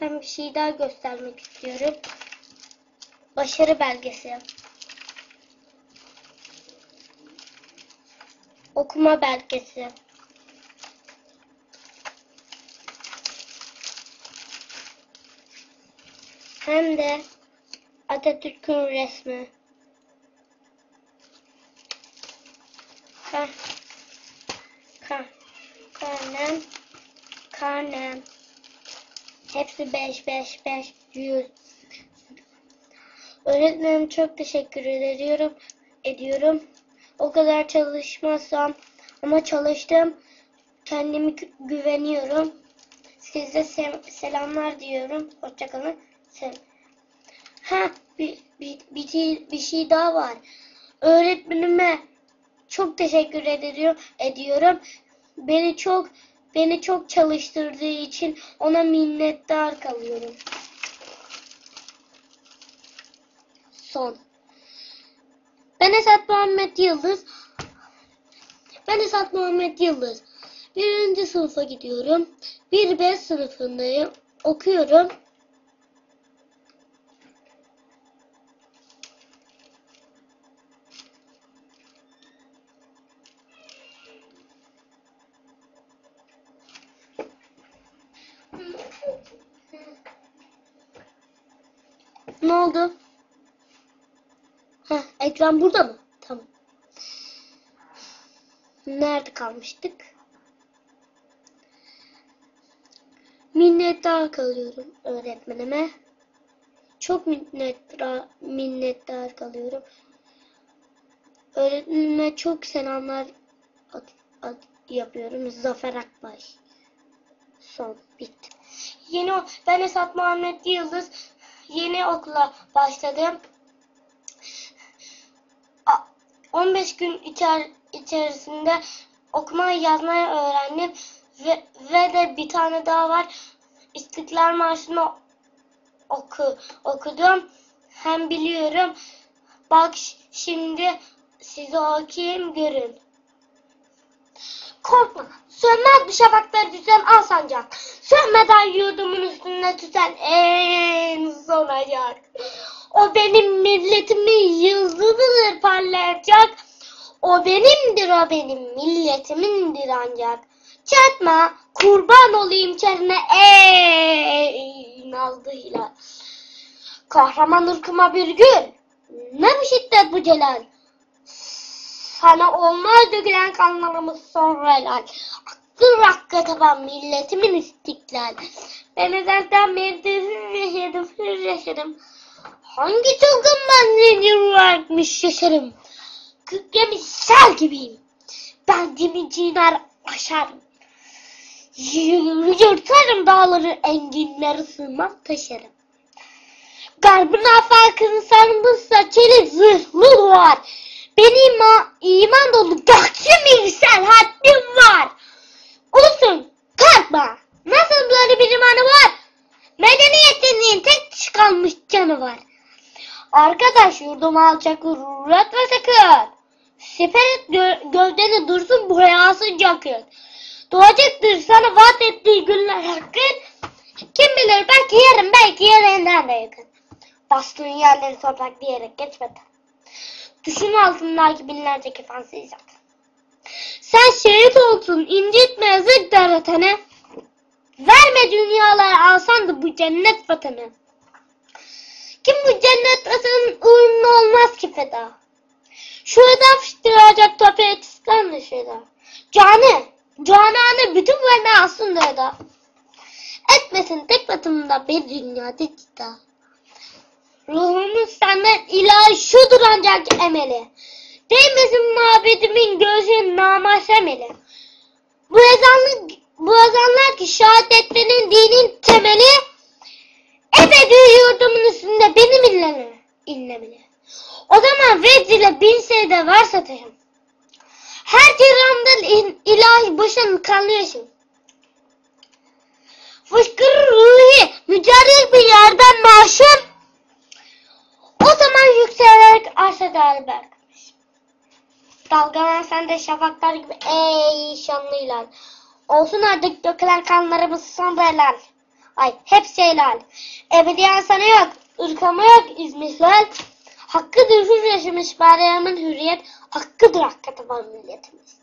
ben bir şey daha göstermek istiyorum. Başarı belgesi. Okuma belgesi. Hem de Atatürk'ün resmi. Ka ka karnem karnem hepsi 5 5 5 100 Öğretmenim çok teşekkür ediyorum. Ediyorum. O kadar çalışmazsam ama çalıştım. Kendimi gü- güveniyorum. Size se- selamlar diyorum. Hoşçakalın. Sen Ha bir, bir, bir, şey, bir şey daha var. Öğretmenime çok teşekkür ediyorum. ediyorum. Beni çok beni çok çalıştırdığı için ona minnettar kalıyorum. Son. Ben Esat Muhammed Yıldız. Ben Esat Muhammed Yıldız. Birinci sınıfa gidiyorum. Bir B sınıfındayım. Okuyorum. Ne oldu? Heh, ekran burada mı? Tamam. Nerede kalmıştık? Minnettar kalıyorum öğretmenime. Çok minnettar, minnettar kalıyorum. Öğretmenime çok selamlar at- at- yapıyorum. Zafer Akbay. Son. Bitti. Yeni ben Esat Muhammed Yıldız. Yeni okula başladım. A- 15 gün içer, içerisinde okumayı yazmayı öğrendim. Ve, ve de bir tane daha var. İstiklal Marşı'nı oku, okudum. Hem biliyorum. Bak şimdi size okuyayım görün. Korkma. Sönmez şafakları düzen al sancak. Sönmeden yurdumun üstünde tüten en son ayak. O benim milletimin yıldızıdır parlayacak. O benimdir o benim milletimindir ancak. Çatma kurban olayım çerine ey nazlıyla. Kahraman ırkıma bir gün. Ne bu şiddet bu celal. Sana olmaz dökülen kanlarımız sonra helal. Hakkı hakkı taban milletimin istiklal. Ben ezelden beri yaşadım, hür yaşadım. Hangi çılgın ben zincir vermiş yaşarım. Kırk yemiş sel gibiyim. Ben dimi ciner aşarım. Yırtarım dağları enginleri sığmaz taşarım. Garbın afakını sarmışsa çelik zırhlı var. Benim ima, iman dolu gökçü mirsel haddim var. Kalkma. Nasıl böyle bir imanı var? Medeniyetinin tek dişi kalmış canı var. Arkadaş yurdum alçak rurat ve sakın. Siper et gö- gövdeni dursun boyasın yakın. Doğacaktır sana vaat ettiği günler hakkın. Kim bilir belki yarın belki yarından da yakın. Bastığın yerleri toprak diyerek geçmeden. Düşün altındaki binlerce kefansız insan. Sen şehit olsun incitme yazık der Verme dünyalar alsan da bu cennet vatanı. Kim bu cennet vatanın uğruna olmaz ki feda. Şuradan fıştıracak toprağı çıkan da şurada. Canı, cananı bütün bana aslında da. Etmesin tek batımında bir dünya cidda. Ruhumuz senden ilahi şudur ancak emeli. Değmesin mabedimin gözün namaşemeli. Bu ezanlık, bu ezanlar ki şehadetlerin dinin temeli ebedi yurdumun üstünde benim illemeli. illemeli. O zaman vecd ile bin seyde varsa taşım. Her tirandan in, ilahi başın kanlı yaşım. Fışkırır ruhi mücerrih bir yerden maaşım. O zaman yükselerek arşa değer bırakmış. Dalgalan sen de şafaklar gibi ey şanlı ilan. Olsun artık dökülen kanlarımız son helal. Ay hepsi helal. Ebediyen sana yok. ırkama yok İzmihlal. Hakkıdır hür yaşamış bayramın hürriyet. Hakkıdır hakikaten var milletimiz.